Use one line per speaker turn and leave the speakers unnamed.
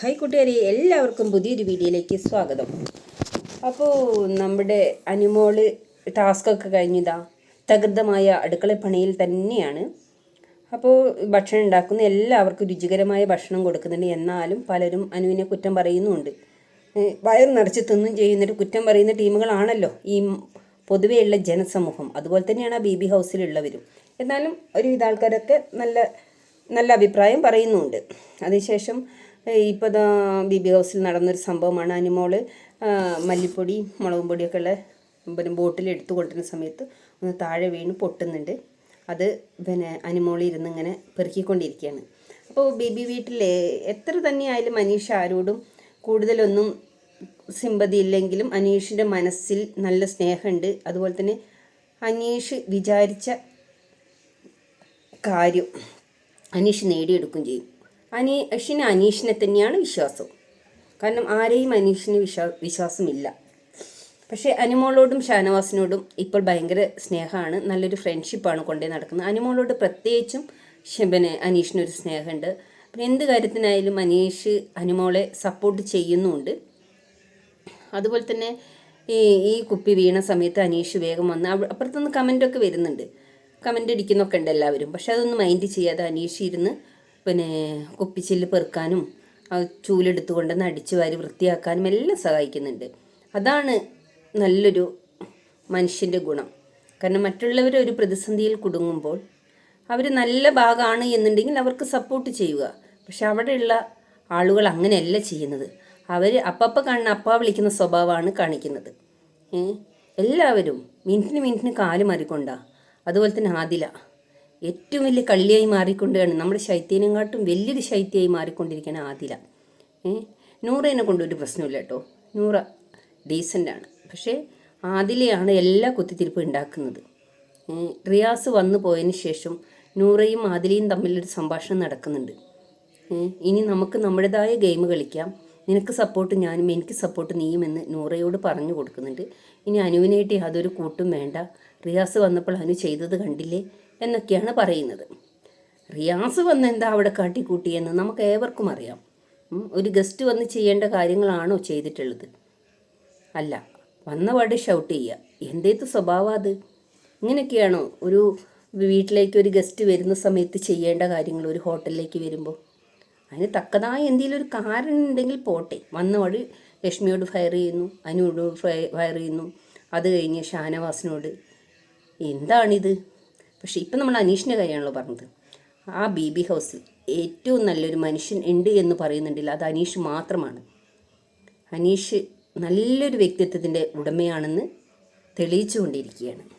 Hi കൂട്ടുകാരെ. എല്ലാവർക്കും പുതിയൊരു വീഡിയോയിലേക്ക് സ്വാഗതം. അപ്പോൾ നമ്മുടെ അനുമോൾ ടാസ്കൊക്കെ കഴിഞ്ഞതാ. തകൃതമായ അടുക്കള പണിയിൽ തന്നെയാണ്. അപ്പോൾ ഭക്ഷണം ഉണ്ടാക്കുന്ന എല്ലാവർക്കും രുചികരമായ ഭക്ഷണം കൊടുക്കുന്നുണ്ട്. എന്നാലും പലരും അനുവിനെ കുറ്റം പറയുന്നുമുണ്ട്. വയർ നിറച്ച് തിന്നും ചെയ്യുന്നിട്ട് കുറ്റം പറയുന്ന ടീമുകളാണല്ലോ ഈ പൊതുവെയുള്ള ജനസമൂഹം. അതുപോലെ തന്നെയാണ് ആ ബി ബി ഹൗസിലുള്ളവരും. എന്നാലും ഒരുവിധ ആൾക്കാരൊക്കെ നല്ല നല്ല അഭിപ്രായം പറയുന്നുണ്ട്. അതിനുശേഷം ഇപ്പോൾ ബി ബി ഹൗസിൽ നടന്നൊരു സംഭവമാണ്. അനിമോൾ മല്ലിപ്പൊടി മുളകും പൊടിയൊക്കെ ഉള്ള പിന്നെ ബോട്ടിൽ എടുത്തു കൊണ്ടിരുന്ന സമയത്ത് ഒന്ന് താഴെ വീണ് പൊട്ടുന്നുണ്ട്. അത് പിന്നെ അനിമോളി ഇരുന്ന് ഇങ്ങനെ പെറുക്കിക്കൊണ്ടിരിക്കുകയാണ്. അപ്പോൾ ബി ബി വീട്ടിൽ എത്ര തന്നെയായാലും അനീഷ് ആരോടും കൂടുതലൊന്നും സിമ്പതി ഇല്ലെങ്കിലും അനീഷിന്റെ മനസ്സിൽ നല്ല സ്നേഹമുണ്ട്. അതുപോലെ തന്നെ അനീഷ് വിചാരിച്ച കാര്യം അനീഷ് നേടിയെടുക്കുകയും ചെയ്യും. അനീഷിന് അനീഷിനെ തന്നെയാണ് വിശ്വാസം. കാരണം ആരെയും അനീഷിന് വിശ്വാ വിശ്വാസമില്ല. പക്ഷേ അനുമോളോടും ഷാനവാസിനോടും ഇപ്പോൾ ഭയങ്കര സ്നേഹമാണ്. നല്ലൊരു ഫ്രണ്ട്ഷിപ്പാണ് കൊണ്ടേ നടക്കുന്നത്. അനുമോളോട് പ്രത്യേകിച്ചും പിന്നെ അനീഷിനൊരു സ്നേഹമുണ്ട്. പിന്നെ എന്ത് കാര്യത്തിനായാലും അനീഷ് അനുമോളെ സപ്പോർട്ട് ചെയ്യുന്നുമുണ്ട് അതുപോലെ തന്നെ ഈ ഈ കുപ്പി വീണ സമയത്ത് അനീഷ് വേഗം വന്ന് അപ്പുറത്തുനിന്ന് കമന്റൊക്കെ വരുന്നുണ്ട്. കമന്റ് അടിക്കുന്നൊക്കെ ഉണ്ട് എല്ലാവരും. പക്ഷെ അതൊന്നും മൈൻഡ് ചെയ്യാതെ അനീഷിരുന്ന് പിന്നെ കുപ്പിച്ചില്ല് പെറുക്കാനും ആ ചൂലെടുത്ത് കൊണ്ടുവന്ന് അടിച്ചു വാരി വൃത്തിയാക്കാനും എല്ലാം സഹായിക്കുന്നുണ്ട്. അതാണ് നല്ലൊരു മനുഷ്യന്റെ ഗുണം. കാരണം മറ്റുള്ളവർ ഒരു പ്രതിസന്ധിയിൽ കുടുങ്ങുമ്പോൾ അവർ നല്ല ഭാഗമാണ് എന്നുണ്ടെങ്കിൽ അവർക്ക് സപ്പോർട്ട് ചെയ്യുക. പക്ഷെ അവിടെയുള്ള ആളുകൾ അങ്ങനെയല്ല ചെയ്യുന്നത്. അവർ അപ്പപ്പം കാണുന്ന അപ്പ വിളിക്കുന്ന സ്വഭാവമാണ് കാണിക്കുന്നത്. എല്ലാവരും മിനിറ്റിന് മിനിറ്റിന് കാൽ മാറിക്കൊണ്ടാ. അതുപോലെ തന്നെ ആദില. ഏറ്റവും വലിയ കള്ളിയായി മാറിക്കൊണ്ടാണ് നമ്മുടെ ശൈത്യനെക്കാട്ടും വലിയൊരു ശൈത്യമായി മാറിക്കൊണ്ടിരിക്കുകയാണ് ആദില. നൂറേനെ കൊണ്ടൊരു പ്രശ്നമില്ല കേട്ടോ. നൂറ ഡീസന്റാണ് പക്ഷേ ആദിലയാണ് എല്ലാ കുത്തിത്തിരിപ്പും ഉണ്ടാക്കുന്നത്. റിയാസ് വന്നു പോയതിന് ശേഷം നൂറയും ആദിലയും തമ്മിലൊരു സംഭാഷണം നടക്കുന്നുണ്ട്. ഇനി നമുക്ക് നമ്മുടേതായ ഗെയിം കളിക്കാം. നിനക്ക് സപ്പോർട്ട് ഞാനും എനിക്ക് സപ്പോർട്ട് നീയും എന്ന് നൂറയോട് പറഞ്ഞു കൊടുക്കുന്നുണ്ട്. ഇനി അനുവിനായിട്ട് യാതൊരു കൂട്ടും വേണ്ട. റിയാസ് വന്നപ്പോൾ അനു ചെയ്തത് കണ്ടില്ലേ എന്നൊക്കെയാണ് പറയുന്നത്. റിയാസ് വന്ന് എന്താ അവിടെ കാട്ടിക്കൂട്ടിയെന്ന് നമുക്ക് ഏവർക്കും അറിയാം. ഒരു ഗസ്റ്റ് വന്ന് ചെയ്യേണ്ട കാര്യങ്ങളാണോ ചെയ്തിട്ടുള്ളത്? അല്ല വന്നപാട് ഷൗട്ട് ചെയ്യുക എന്തേത്ത് സ്വഭാവം അത്? ഇങ്ങനെയൊക്കെയാണോ? ഒരു വീട്ടിലേക്ക് ഒരു ഗസ്റ്റ് വരുന്ന സമയത്ത് ചെയ്യേണ്ട കാര്യങ്ങൾ ഒരു ഹോട്ടലിലേക്ക് വരുമ്പോൾ അതിന് തക്കതായ എന്തെങ്കിലും ഒരു കാരണം ഉണ്ടെങ്കിൽ പോട്ടെ. വന്ന വഴി ലക്ഷ്മിയോട് ഫയർ ചെയ്യുന്നു അനുവിനോട് ഫയർ ചെയ്യുന്നു. അത് കഴിഞ്ഞ് ഷാനവാസിനോട് എന്താണിത്? പക്ഷേ ഇപ്പം നമ്മൾ അനീഷിന്റെ കാര്യമാണല്ലോ പറഞ്ഞത്. ആ ബി ബി ഹൗസിൽ ഏറ്റവും നല്ലൊരു മനുഷ്യൻ ഉണ്ട് എന്ന് പറയുന്നുണ്ടെങ്കിൽ അത് അനീഷ് മാത്രമാണ്. അനീഷ് നല്ലൊരു വ്യക്തിത്വത്തിന്റെ ഉടമയാണെന്ന് തെളിയിച്ചുകൊണ്ടിരിക്കുകയാണ്.